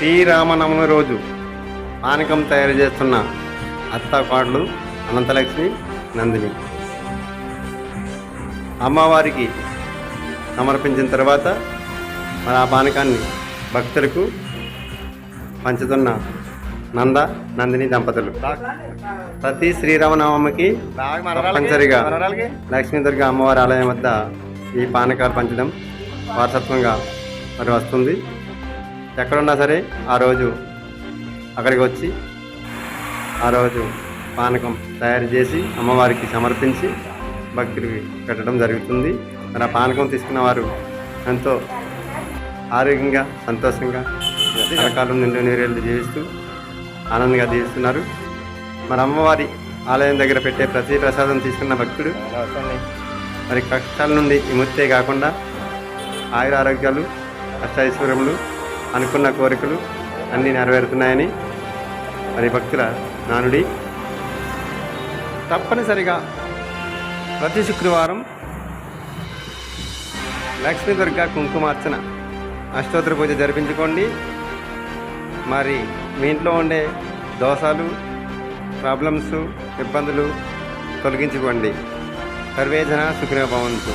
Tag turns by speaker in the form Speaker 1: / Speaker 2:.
Speaker 1: శ్రీరామనవమి రోజు పానకం తయారు చేస్తున్న అత్తాపాటలు అనంతలక్ష్మి నందిని. అమ్మవారికి సమర్పించిన తర్వాత మరి ఆ పానకాన్ని భక్తులకు పంచుతున్న నంద నందిని దంపతులు. ప్రతి శ్రీరామనవమికి తప్పనిసరిగా లక్ష్మీదుర్గ అమ్మవారి ఆలయం వద్ద ఈ పానకాలు పంచడం వారసత్వంగా మరి వస్తుంది. ఎక్కడున్నా సరే ఆ రోజు అక్కడికి వచ్చి ఆ రోజు పానకం తయారు చేసి అమ్మవారికి సమర్పించి భక్తులకి పెట్టడం జరుగుతుంది. మరి ఆ పానకం తీసుకున్న వారు ఎంతో ఆరోగ్యంగా సంతోషంగా రకాల నిండు నీరేళ్ళు జీవిస్తూ ఆనందంగా జీవిస్తున్నారు. మరి అమ్మవారి ఆలయం దగ్గర పెట్టే ప్రతి ప్రసాదం తీసుకున్న భక్తుడు మరి కష్టాల నుండి విముక్తే కాకుండా ఆయుర ఆరోగ్యాలు అష్టైశ్వర్యములు అనుకున్న కోరికలు అన్నీ నెరవేరుతున్నాయని మరి భక్తుల నానుడి. తప్పనిసరిగా ప్రతి శుక్రవారం లక్ష్మీ దుర్గా కుంకుమార్చన అష్టోత్తర పూజ జరిపించుకోండి. మరి మీ ఇంట్లో ఉండే దోషాలు ప్రాబ్లమ్స్ ఇబ్బందులు తొలగించుకోండి. సర్వేజన సుఖినో భవంతు.